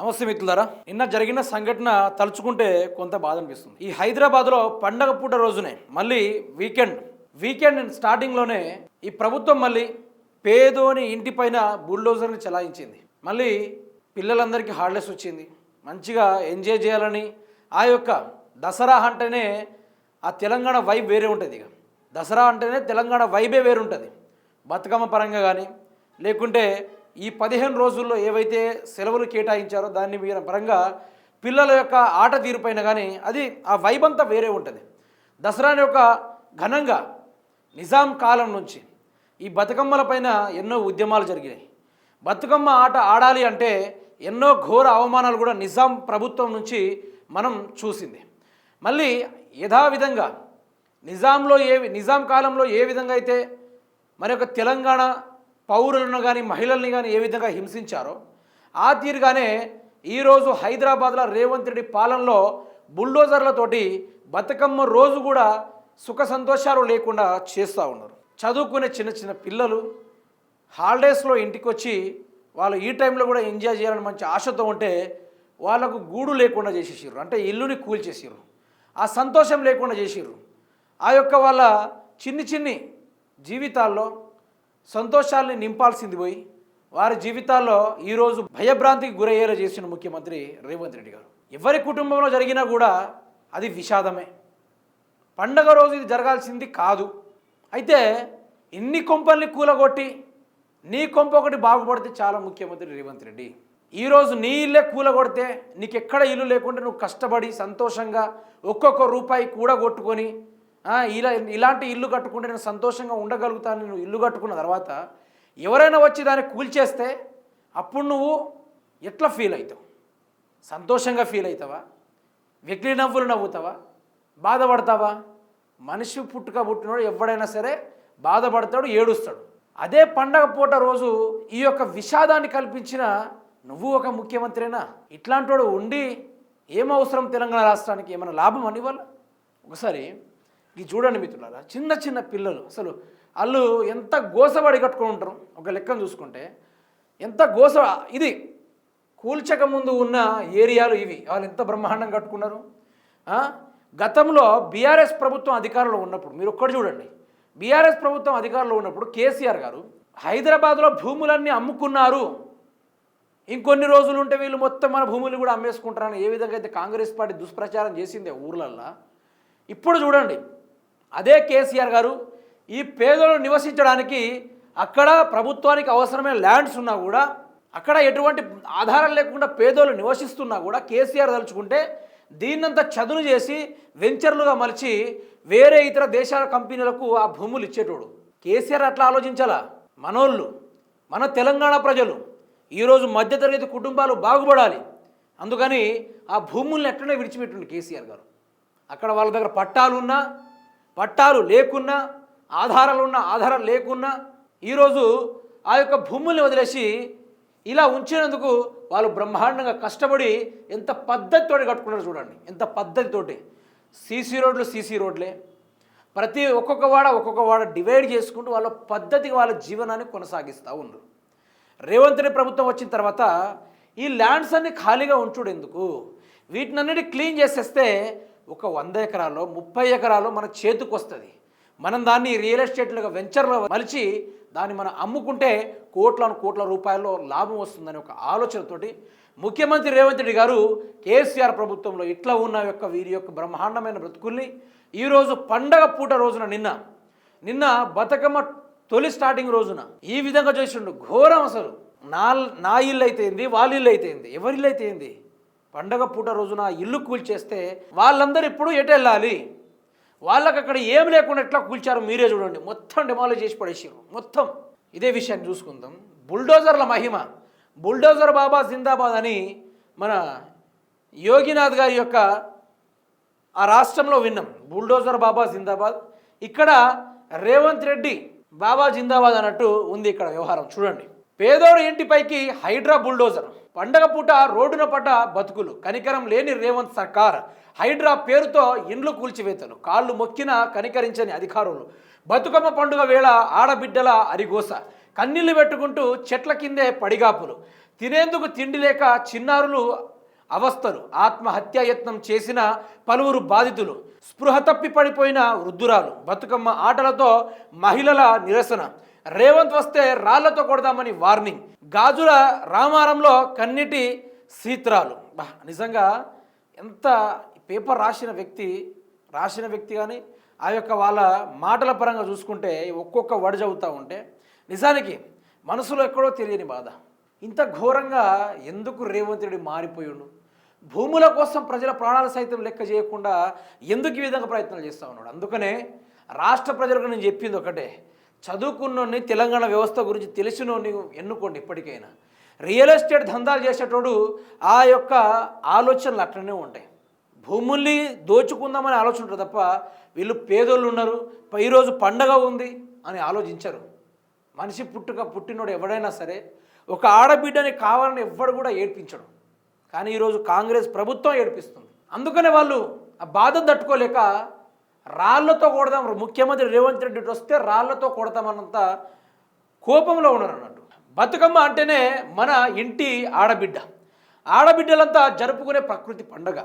నమస్తే మిత్రులారా. నిన్న జరిగిన సంఘటన తలుచుకుంటే కొంత బాధ అనిపిస్తుంది. ఈ హైదరాబాద్లో పండగ పూట రోజునే మళ్ళీ వీకెండ్ వీకెండ్ స్టార్టింగ్లోనే ఈ ప్రభుత్వం మళ్ళీ పేదోని ఇంటిపైన బుల్డోజర్ని చలాయించింది. మళ్ళీ పిల్లలందరికీ హాలిడేస్ వచ్చింది. మంచిగా ఎంజాయ్ చేయాలని ఆ యొక్క దసరా అంటేనే ఆ తెలంగాణ వైబ్ వేరే ఉంటుంది ఇక. దసరా అంటేనే తెలంగాణ వైబే వేరుంటుంది. బతుకమ్మ పరంగా కానీ లేకుంటే ఈ పదిహేను రోజుల్లో ఏవైతే సెలవులు కేటాయించారో దాన్ని మీరు పరంగా పిల్లల యొక్క ఆట తీరుపైన కానీ అది ఆ వైబ్ అంతా వేరే ఉంటుంది. దసరాని యొక్క ఘనంగా నిజాం కాలం నుంచి ఈ బతుకమ్మల పైన ఎన్నో ఉద్యమాలు జరిగినాయి. బతుకమ్మ ఆట ఆడాలి అంటే ఎన్నో ఘోర అవమానాలు కూడా నిజాం ప్రభుత్వం నుంచి మనం చూసింది. మళ్ళీ యథావిధంగా నిజాంలో ఏ నిజాం కాలంలో ఏ విధంగా అయితే మరి యొక్క తెలంగాణ పౌరులను కానీ మహిళల్ని కానీ ఏ విధంగా హింసించారో ఆ తీరుగానే ఈరోజు హైదరాబాద్లో రేవంత్ రెడ్డి పాలనలో బుల్డోజర్లతోటి బతుకమ్మ రోజు కూడా సుఖ సంతోషాలు లేకుండా చేస్తూ ఉన్నారు. చదువుకునే చిన్న చిన్న పిల్లలు హాలిడేస్లో ఇంటికి వచ్చి వాళ్ళు ఈ టైంలో కూడా ఎంజాయ్ చేయాలని మంచి ఆశతో ఉంటే వాళ్ళకు గూడు లేకుండా చేసేసారు అంటే ఇల్లుని కూల్చేసారు ఆ సంతోషం లేకుండా చేసారు ఆ యొక్క వాళ్ళ చిన్ని చిన్ని జీవితాల్లో సంతోషాల్ని నింపాల్సింది పోయి వారి జీవితాల్లో ఈరోజు భయభ్రాంతికి గురయ్యేలా చేసిన ముఖ్యమంత్రి రేవంత్ రెడ్డి గారు. ఎవరి కుటుంబంలో జరిగినా కూడా అది విషాదమే. పండగ రోజు ఇది జరగాల్సింది కాదు. అయితే ఇన్ని కొంపల్ని కూలగొట్టి నీ కొంప ఒకటి బాగుపడితే చాలా ముఖ్యమంత్రి రేవంత్ రెడ్డి. ఈరోజు నీ ఇల్లే కూలగొడితే నీకెక్కడ ఇల్లు లేకుంటే నువ్వు కష్టపడి సంతోషంగా ఒక్కొక్క రూపాయి కూడా కొట్టుకొని ఇలా ఇలాంటి ఇల్లు కట్టుకుంటే నేను సంతోషంగా ఉండగలుగుతాను నేను ఇల్లు కట్టుకున్న తర్వాత ఎవరైనా వచ్చి దాన్ని కూల్చేస్తే అప్పుడు నువ్వు ఎట్లా ఫీల్ అవుతావు? సంతోషంగా ఫీల్ అవుతావా? వెకిలి నవ్వులు నవ్వుతావా? బాధపడతావా? మనిషి పుట్టుక పుట్టినోడు ఎవడైనా సరే బాధపడతాడు ఏడుస్తాడు. అదే పండగ పూట రోజు ఈ యొక్క విషాదాన్ని కల్పించిన నువ్వు ఒక ముఖ్యమంత్రినా? ఇట్లాంటోడు ఉండి ఏం అవసరం తెలంగాణ రాష్ట్రానికి? ఏమైనా లాభం అని వల్ల ఒకసారి ఇది చూడండి మిత్రులారా చిన్న చిన్న పిల్లలు అసలు వాళ్ళు ఎంత గోసబడి కట్టుకొని ఉంటారు? ఒక లెక్కను చూసుకుంటే ఎంత గోస ఇది కూల్చక ముందు ఉన్న ఏరియాలు ఇవి. వాళ్ళు ఎంత బ్రహ్మాండం కట్టుకున్నారు? గతంలో బీఆర్ఎస్ ప్రభుత్వం అధికారంలో ఉన్నప్పుడు మీరు ఒక్కటి చూడండి. బీఆర్ఎస్ ప్రభుత్వం అధికారంలో ఉన్నప్పుడు కేసీఆర్ గారు హైదరాబాద్లో భూములన్నీ అమ్ముకున్నారు. ఇంకొన్ని రోజులు ఉంటే వీళ్ళు మొత్తం మన భూములు కూడా అమ్మేసుకుంటారని ఏ విధంగా అయితే కాంగ్రెస్ పార్టీ దుష్ప్రచారం చేసిందే ఊర్లల్లో. ఇప్పుడు చూడండి అదే కేసీఆర్ గారు ఈ పేదలు నివసించడానికి అక్కడ ప్రభుత్వానికి అవసరమైన ల్యాండ్స్ ఉన్నా కూడా అక్కడ ఎటువంటి ఆధారం లేకుండా పేదోళ్ళు నివసిస్తున్నా కూడా కేసీఆర్ తలుచుకుంటే దీన్నంతా చదును చేసి వెంచర్లుగా మలిచి వేరే ఇతర దేశాల కంపెనీలకు ఆ భూములు ఇచ్చేటోడు. కేసీఆర్ అట్లా ఆలోచించాలా? మనోళ్ళు మన తెలంగాణ ప్రజలు ఈరోజు మధ్యతరగతి కుటుంబాలు బాగుపడాలి. అందుకని ఆ భూముల్ని ఎట్లనే విడిచిపెట్టిండు కేసీఆర్ గారు. అక్కడ వాళ్ళ దగ్గర పట్టాలు ఉన్నా పట్టాలు లేకున్నా ఆధారాలు ఉన్న ఆధారాలు లేకున్నా ఈరోజు ఆ యొక్క భూముల్ని వదిలేసి ఇలా ఉంచినందుకు వాళ్ళు బ్రహ్మాండంగా కష్టపడి ఎంత పద్ధతితోటి కట్టుకున్నారు చూడండి. ఎంత పద్ధతితోటి. సీసీ రోడ్లు సీసీ రోడ్లే. ప్రతి ఒక్కొక్క వాడ ఒక్కొక్క వాడ డివైడ్ చేసుకుంటూ వాళ్ళ పద్ధతికి వాళ్ళ జీవనాన్ని కొనసాగిస్తూ ఉన్నారు రేవంత్ రెడ్డి ప్రభుత్వం వచ్చిన తర్వాత ఈ ల్యాండ్స్ అన్ని ఖాళీగా ఉంచుడు ఎందుకు వీటినన్నిటి క్లీన్ చేసేస్తే ఒక వంద ఎకరాల్లో ముప్పై ఎకరాల్లో మన చేతికి వస్తుంది. మనం దాన్ని రియల్ ఎస్టేట్లుగా వెంచర్లో మలిచి దాన్ని మనం అమ్ముకుంటే కోట్లను కోట్ల రూపాయల్లో లాభం వస్తుందని ఒక ఆలోచనతోటి ముఖ్యమంత్రి రేవంత్ రెడ్డి గారు కేసీఆర్ ప్రభుత్వంలో ఇట్లా ఉన్న యొక్క వీరి యొక్క బ్రహ్మాండమైన బ్రతుకుల్ని ఈరోజు పండగ పూట రోజున నిన్న నిన్న బతుకమ్మ తొలి స్టార్టింగ్ రోజున ఈ విధంగా చేసిండు. ఘోరం అసలు. నా నా ఇల్లు అయితే ఏంది? వాళ్ళ ఇల్లు అయితే ఏంది? ఎవరి ఇల్లు అయితే ఏంది? పండగ పూట రోజున ఇల్లు కూల్చేస్తే వాళ్ళందరూ ఇప్పుడు ఎటు వెళ్ళాలి? వాళ్ళకి అక్కడ ఏం లేకుండా ఎట్లా కూల్చారు మీరే చూడండి. మొత్తం డిమాలిష్ చేసి పడేసారు మొత్తం. ఇదే విషయాన్ని చూసుకుందాం. బుల్డోజర్ల మహిమ. బుల్డోజర్ బాబా జిందాబాద్ అని మన యోగినాథ్ గారి యొక్క ఆ రాష్ట్రంలో విన్నాం. బుల్డోజర్ బాబా జిందాబాద్. ఇక్కడ రేవంత్ రెడ్డి బాబా జిందాబాద్ అన్నట్టు ఉంది ఇక్కడ వ్యవహారం. చూడండి. పేదోడు ఇంటిపైకి హైడ్రా బుల్డోజర్. పండగ పూట రోడ్డున పడ్డ బతుకులు. కనికరం లేని రేవంత్ సర్కార్. హైడ్రా పేరుతో ఇండ్లు కూల్చివేతలు. కాళ్ళు మొక్కిన కనికరించని అధికారులు. బతుకమ్మ పండుగ వేళ ఆడబిడ్డల అరిగోస. కన్నీళ్ళు పెట్టుకుంటూ చెట్ల కిందే పడిగాపులు. తినేందుకు తిండి లేక చిన్నారులు అవస్థలు. ఆత్మహత్యాయత్నం చేసిన పలువురు బాధితులు. స్పృహ తప్పి పడిపోయిన వృద్ధురాలు. బతుకమ్మ ఆటలతో మహిళల నిరసన. రేవంత్ వస్తే రాళ్ళతో కొడదామని వార్నింగ్. గాజుల రామారంలో కన్నిటి సీత్రాలు బా నిజంగా ఎంత పేపర్ రాసిన వ్యక్తి రాసిన వ్యక్తి కానీ ఆ యొక్క వాళ్ళ మాటల పరంగా చూసుకుంటే ఒక్కొక్క వడి చదువుతూ ఉంటే నిజానికి మనసులో ఎక్కడో తెలియని బాధ. ఇంత ఘోరంగా ఎందుకు రేవంత్ రెడ్డి మారిపోయిండు? భూముల కోసం ప్రజల ప్రాణాలు సైతం లెక్క చేయకుండా ఎందుకు ఈ విధంగా ప్రయత్నాలు చేస్తూ ఉన్నాడు? అందుకనే రాష్ట్ర ప్రజలకు నేను చెప్పింది ఒకటే. చదువుకున్నోడిని తెలంగాణ వ్యవస్థ గురించి తెలిసినోడిని ఎన్నుకోండి ఇప్పటికైనా. రియల్ ఎస్టేట్ దందాలు చేసేటోడు ఆ యొక్క ఆలోచనలు అట్లనే ఉంటాయి. భూముల్ని దోచుకుందామని ఆలోచన ఉంటారు తప్ప వీళ్ళు పేదోళ్ళు ఉన్నారు ఈరోజు పండగ ఉంది అని ఆలోచించరు. మనిషి పుట్టుక పుట్టినోడు ఎవడైనా సరే ఒక ఆడబిడ్డని కావాలని ఎవ్వడు కూడా ఏడ్పించడు. కానీ ఈరోజు కాంగ్రెస్ ప్రభుత్వం ఏడిపిస్తుంది. అందుకనే వాళ్ళు ఆ బాధ తట్టుకోలేక రాళ్ళతో కొడదాం ముఖ్యమంత్రి రేవంత్ రెడ్డి వస్తే రాళ్ళతో కొడతామన్నంత కోపంలో ఉన్నారు అన్నట్టు బతుకమ్మ అంటేనే మన ఇంటి ఆడబిడ్డ. ఆడబిడ్డలంతా జరుపుకునే ప్రకృతి పండగ.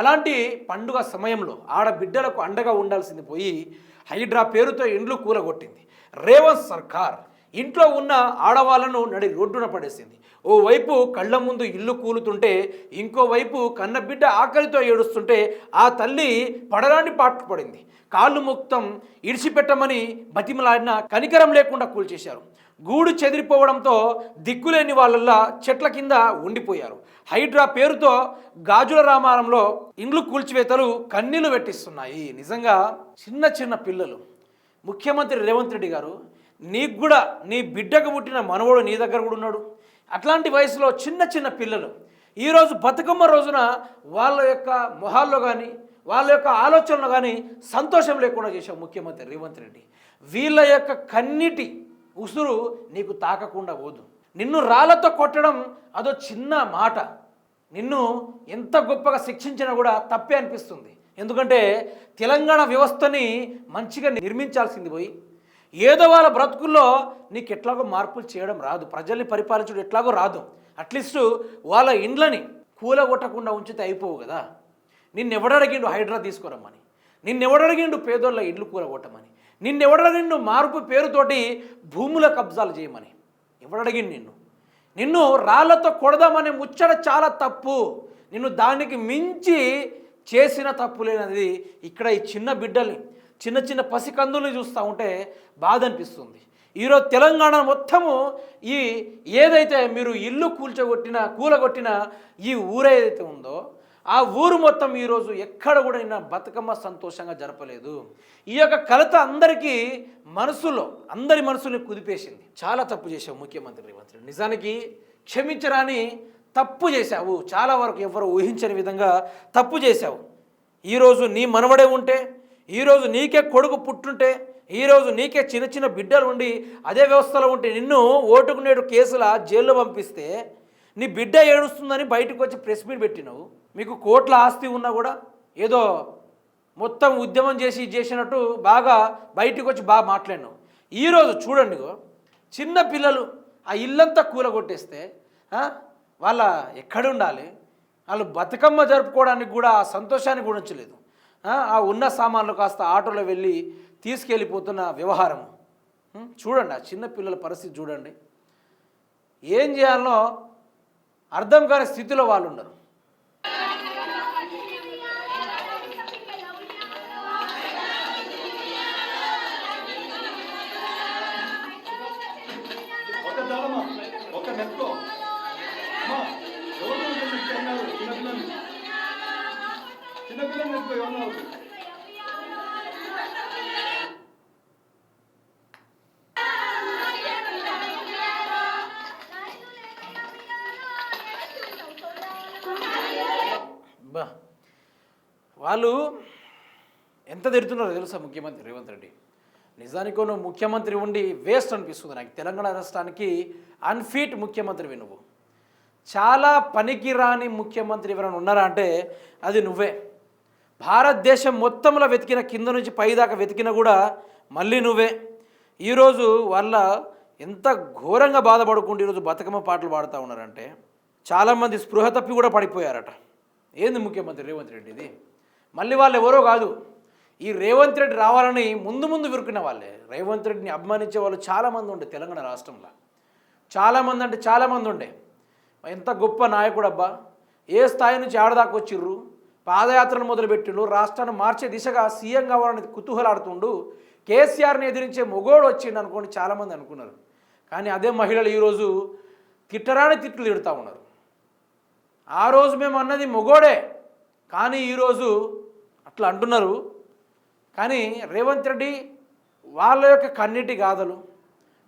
అలాంటి పండుగ సమయంలో ఆడబిడ్డలకు అండగా ఉండాల్సింది పోయి హైడ్రా పేరుతో ఇండ్లు కూలగొట్టింది. రేవంత్ సర్కార్ ఇంట్లో ఉన్న ఆడవాళ్ళను నడి రోడ్డున పడేసింది. ఓవైపు కళ్ళ ముందు ఇల్లు కూలుతుంటే ఇంకోవైపు కన్నబిడ్డ ఆకలితో ఏడుస్తుంటే ఆ తల్లి పడరాని పాటు పడింది. కాళ్ళు మొత్తం ఇడిచిపెట్టమని బతిమలాడిన కనికరం లేకుండా కూల్చేశారు. గూడు చెదిరిపోవడంతో దిక్కులేని వాళ్ళల్లా చెట్ల కింద ఉండిపోయారు. హైడ్రా పేరుతో గాజుల రామారంలో ఇండ్లు కూల్చివేతలు కన్నీళ్ళు పెట్టిస్తున్నాయి. నిజంగా చిన్న చిన్న పిల్లలు. ముఖ్యమంత్రి రేవంత్ రెడ్డి గారు నీకు కూడా నీ బిడ్డకు పుట్టిన మనవడు నీ దగ్గర కూడా ఉన్నాడు. అట్లాంటి వయసులో చిన్న చిన్న పిల్లలు. ఈరోజు బతుకమ్మ రోజున వాళ్ళ యొక్క మొహాల్లో కానీ వాళ్ళ యొక్క ఆలోచనలు కానీ సంతోషం లేకుండా చేశాం ముఖ్యమంత్రి రేవంత్ రెడ్డి. వీళ్ళ యొక్క కన్నిటి ఉసురు నీకు తాకకుండా పోదు. నిన్ను రాళ్ళతో కొట్టడం అదో చిన్న మాట. నిన్ను ఎంత గొప్పగా శిక్షించినా కూడా తప్పే అనిపిస్తుంది. ఎందుకంటే తెలంగాణ వ్యవస్థని మంచిగా నిర్మించాల్సింది పోయి ఏదో వాళ్ళ బ్రతుకుల్లో నీకు ఎట్లాగో మార్పులు చేయడం రాదు. ప్రజల్ని పరిపాలించడం ఎట్లాగో రాదు. అట్లీస్ట్ వాళ్ళ ఇండ్లని కూలగొట్టకుండా ఉంచితే అయిపోవు కదా. నిన్నెవడడిగిండు హైడ్రా తీసుకురమ్మని. నిన్నెవడడిగిండు పేదోళ్ళ ఇండ్లు కూలగొట్టమని. నిన్నెవడడిగిండు మార్పు పేరుతోటి భూముల కబ్జాలు చేయమని. ఎవడడిగిండు నిన్ను? నిన్ను రాళ్ళతో కొడదామనే ముచ్చట చాలా తప్పు. నిన్ను దానికి మించి చేసిన తప్పు లేనది ఇక్కడ ఈ చిన్న బిడ్డల్ని చిన్న చిన్న పసికందుల్ని చూస్తూ ఉంటే బాధ అనిపిస్తుంది ఈరోజు తెలంగాణ మొత్తము ఈ ఏదైతే మీరు ఇల్లు కూల్చగొట్టిన కూలగొట్టిన ఈ ఊరేదైతే ఉందో ఆ ఊరు మొత్తం ఈరోజు ఎక్కడ కూడా నిన్న బతుకమ్మ సంతోషంగా జరపలేదు. ఈ యొక్క కలత అందరికీ మనసులో అందరి మనసుని కుదిపేసింది. చాలా తప్పు చేశావు ముఖ్యమంత్రి రేవంత్ రెడ్డి. నిజానికి క్షమించరాని తప్పు చేశావు. చాలా వరకు ఎవరు ఊహించని విధంగా తప్పు చేశావు. ఈరోజు నీ మనవడే ఉంటే ఈరోజు నీకే కొడుకు పుట్టుంటే ఈరోజు నీకే చిన్న చిన్న బిడ్డలు ఉండి అదే వ్యవస్థలో ఉంటే నిన్ను ఓటుకు నేడు కేసుల జైల్లో పంపిస్తే నీ బిడ్డ ఏడుస్తుందని బయటకు వచ్చి ప్రెస్ మీట్ పెట్టినావు. మీకు కోట్ల ఆస్తి ఉన్నా కూడా ఏదో మొత్తం ఉద్యమం చేసి చేసినట్టు బాగా బయటకు వచ్చి బాగా మాట్లాడినావు. ఈరోజు చూడండి చిన్న పిల్లలు ఆ ఇల్లంతా కూలగొట్టేస్తే వాళ్ళ ఎక్కడ ఉండాలి? వాళ్ళు బతుకమ్మ జరుపుకోవడానికి కూడా ఆ సంతోషాన్ని కూడా ఆ, ఉన్న సామాన్లు కాస్త ఆటోలో వెళ్ళి తీసుకెళ్ళిపోతున్న వ్యవహారం చూడండి ఆ చిన్నపిల్లల పరిస్థితి చూడండి. ఏం చేయాలనో అర్థం కాని స్థితిలో వాళ్ళు ఉన్నారు. చిన్నపిల్లలు వాళ్ళు ఎంత తిడుతున్నారో తెలుసా ముఖ్యమంత్రి రేవంత్ రెడ్డి? నిజానికి నువ్వు ముఖ్యమంత్రి ఉండి వేస్ట్ అనిపిస్తుంది నాకు. తెలంగాణ రాష్ట్రానికి అన్ఫిట్ ముఖ్యమంత్రివి నువ్వు. చాలా పనికిరాని ముఖ్యమంత్రి ఎవరైనా ఉన్నారా అంటే అది నువ్వే. భారతదేశం మొత్తంలో వెతికిన కింద నుంచి పైదాకా వెతికినా కూడా మళ్ళీ నువ్వే. ఈరోజు వాళ్ళ ఎంత ఘోరంగా బాధపడుకుంటూ ఈరోజు బతుకమ్మ పాటలు పాడుతూ ఉన్నారంటే చాలామంది స్పృహ తప్పి కూడా పడిపోయారట. ఏంది ముఖ్యమంత్రి రేవంత్ రెడ్డి ఇది? మళ్ళీ వాళ్ళు ఎవరో కాదు. ఈ రేవంత్ రెడ్డి రావాలని ముందు ముందు విరుకున్న వాళ్ళే. రేవంత్ రెడ్డిని అభిమానించే వాళ్ళు చాలామంది ఉండే తెలంగాణ రాష్ట్రంలో. చాలామంది అంటే చాలామంది ఉండే. ఎంత గొప్ప నాయకుడు అబ్బా ఏ స్థాయి నుంచి ఆడదాకా వచ్చిర్రు? పాదయాత్రను మొదలుపెట్టిండు. రాష్ట్రాన్ని మార్చే దిశగా సీఎం కావాలని కుతూహలాడుతుండు. కేసీఆర్ని ఎదిరించే మొగోడు వచ్చిండు అనుకోండి చాలామంది అనుకున్నారు. కానీ అదే మహిళలు ఈరోజు తిట్టరాని తిట్లు తిడుతూ ఉన్నారు. ఆ రోజు మేము అన్నది మొగోడే. కానీ ఈరోజు అట్లా అంటున్నారు. కానీ రేవంత్ రెడ్డి వాళ్ళ యొక్క కన్నీటి గాథలు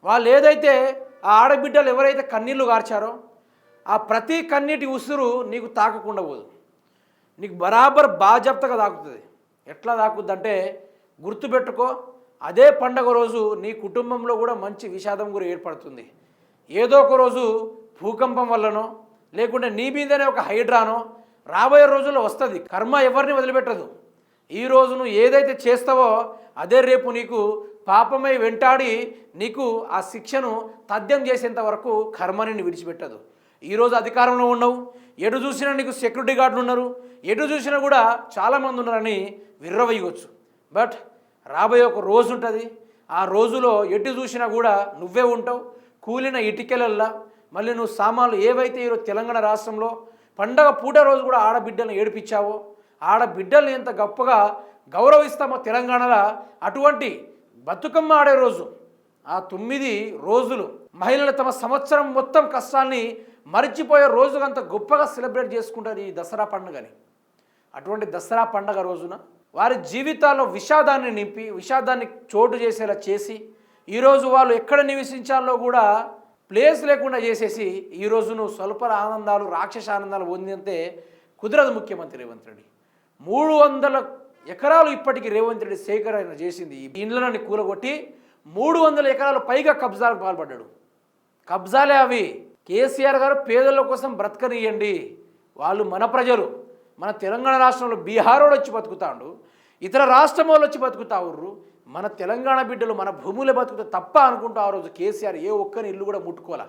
వాళ్ళు ఏదైతే ఆ ఆడబిడ్డలు ఎవరైతే కన్నీళ్ళు గార్చారో ఆ ప్రతి కన్నీటి ఉసురు నీకు తాకకుండా పోదు. నీకు బరాబర్ బాజప్తగా తాకుతుంది ఎట్లా తాకుద్దంటే గుర్తుపెట్టుకో అదే పండగ రోజు నీ కుటుంబంలో కూడా మంచి విషాదం కూడా ఏర్పడుతుంది. ఏదో ఒక రోజు భూకంపం వల్లనో లేకుంటే నీ మీదనే ఒక హైడ్రానో రాబోయే రోజుల్లో వస్తుంది. కర్మ ఎవరిని వదిలిపెట్టదు. ఈ రోజు నువ్వు ఏదైతే చేస్తావో అదే రేపు నీకు పాపమై వెంటాడి నీకు ఆ శిక్షను తథ్యం చేసేంత వరకు కర్మని విడిచిపెట్టదు. ఈరోజు అధికారంలో ఉన్నావు. ఎటు చూసినా నీకు సెక్యూరిటీ గార్డులు ఉన్నారు. ఎటు చూసినా కూడా చాలామంది ఉన్నారని విర్రవయ్యవచ్చు బట్ రాబోయే ఒక రోజు ఉంటుంది. ఆ రోజులో ఎటు చూసినా కూడా నువ్వే ఉంటావు. కూలిన ఇటుకెలల్లా. మళ్ళీ నువ్వు సామాన్లు ఏవైతే ఈరోజు తెలంగాణ రాష్ట్రంలో పండగ పూట రోజు కూడా ఆడబిడ్డలను ఏడిపించావో ఆడబిడ్డల్ని ఎంత గొప్పగా గౌరవిస్తామో తెలంగాణలో అటువంటి బతుకమ్మ ఆడే రోజు ఆ తొమ్మిది రోజులు మహిళలు తమ సంవత్సరం మొత్తం కష్టాన్ని మరిచిపోయే రోజు అంత గొప్పగా సెలబ్రేట్ చేసుకుంటారు ఈ దసరా పండుగని. అటువంటి దసరా పండగ రోజున వారి జీవితాల్లో విషాదాన్ని నింపి విషాదాన్ని చోటు చేసేలా చేసి ఈరోజు వాళ్ళు ఎక్కడ నివసించాలో కూడా ప్లేస్ లేకుండా చేసేసి ఈరోజు నువ్వు స్వల్ప ఆనందాలు రాక్షస ఆనందాలు పొందింతే కుదరదు ముఖ్యమంత్రి రేవంత్ రెడ్డి. మూడు వందల ఎకరాలు ఇప్పటికీ రేవంత్ రెడ్డి సేకరణ చేసింది. ఈ ఇండ్లని కూలగొట్టి మూడు వందల ఎకరాలు పైగా కబ్జాలకు పాల్పడ్డాడు. కబ్జాలే అవి. కేసీఆర్ గారు పేదల కోసం బ్రతకనియండి. వాళ్ళు మన ప్రజలు. మన తెలంగాణ రాష్ట్రంలో బీహార్ వచ్చి బతుకుతాండు. ఇతర రాష్ట్రం వాళ్ళు వచ్చి బతుకుతా ఉర్రు. మన తెలంగాణ బిడ్డలు మన భూములే బతుకుతా తప్ప అనుకుంటూ ఆ రోజు కేసీఆర్ ఏ ఒక్కరి ఇల్లు కూడా ముట్టుకోలా.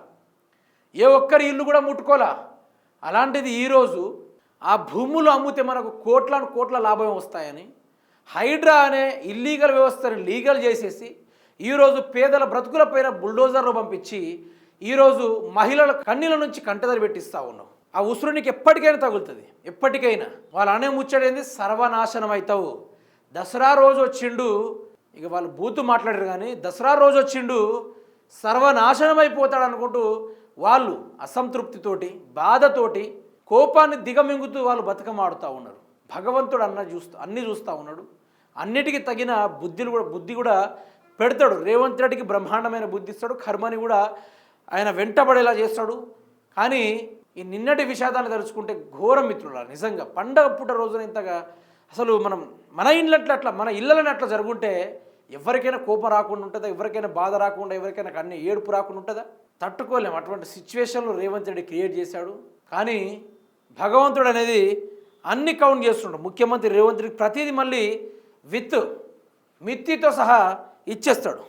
ఏ ఒక్కరి ఇల్లు కూడా ముట్టుకోలా. అలాంటిది ఈరోజు ఆ భూములు అమ్మితే మనకు కోట్లను కోట్ల లాభం వస్తాయని హైడ్రా అనే ఇల్లీగల్ వ్యవస్థను లీగల్ చేసేసి ఈరోజు పేదల బ్రతుకుల పైన బుల్డోజర్లు పంపించి ఈరోజు మహిళల కన్నీల నుంచి కంటదరి పెట్టిస్తూ ఉన్నాం ఆ ఉసురు నీకు ఎప్పటికైనా తగులుతుంది. ఎప్పటికైనా. వాళ్ళు అనే ముచ్చడేంది సర్వనాశనం అవుతావు దసరా రోజు వచ్చిండు. ఇక వాళ్ళు బూతు మాట్లాడారు కానీ దసరా రోజు వచ్చిండు. సర్వనాశనం అయిపోతాడు అనుకుంటూ వాళ్ళు అసంతృప్తితోటి బాధతోటి కోపాన్ని దిగమింగుతూ వాళ్ళు బతుకమాడుతూ ఉన్నారు. భగవంతుడు అన్న చూస్తూ అన్నీ చూస్తూ ఉన్నాడు. అన్నిటికీ తగిన బుద్ధిని కూడా బుద్ధి కూడా పెడతాడు. రేవంత్ రెడ్డికి బ్రహ్మాండమైన బుద్ధి ఇస్తాడు. కర్మని కూడా ఆయన వెంటబడేలా చేస్తాడు. కానీ ఈ నిన్నటి విషాదాన్ని తలుచుకుంటే ఘోర మిత్రుల నిజంగా. పండగ పూట రోజున ఇంతగా అసలు మనం మన ఇళ్ళట్లు అట్లా మన ఇళ్ళని అట్లా జరుగుంటే ఎవరికైనా కోపం రాకుండా ఉంటుందా? ఎవరికైనా బాధ రాకుండా ఎవరికైనా కన్నీ ఏడుపు రాకుండా ఉంటుందా? తట్టుకోలేము అటువంటి సిచ్యువేషన్లు రేవంత్ రెడ్డి క్రియేట్ చేశాడు. కానీ భగవంతుడు అనేది అన్ని కౌంట్ చేస్తుండడు ముఖ్యమంత్రి రేవంత్ రెడ్డి ప్రతిదీ మళ్ళీ విత్ మిత్తితో సహా ఇచ్చేస్తాడు.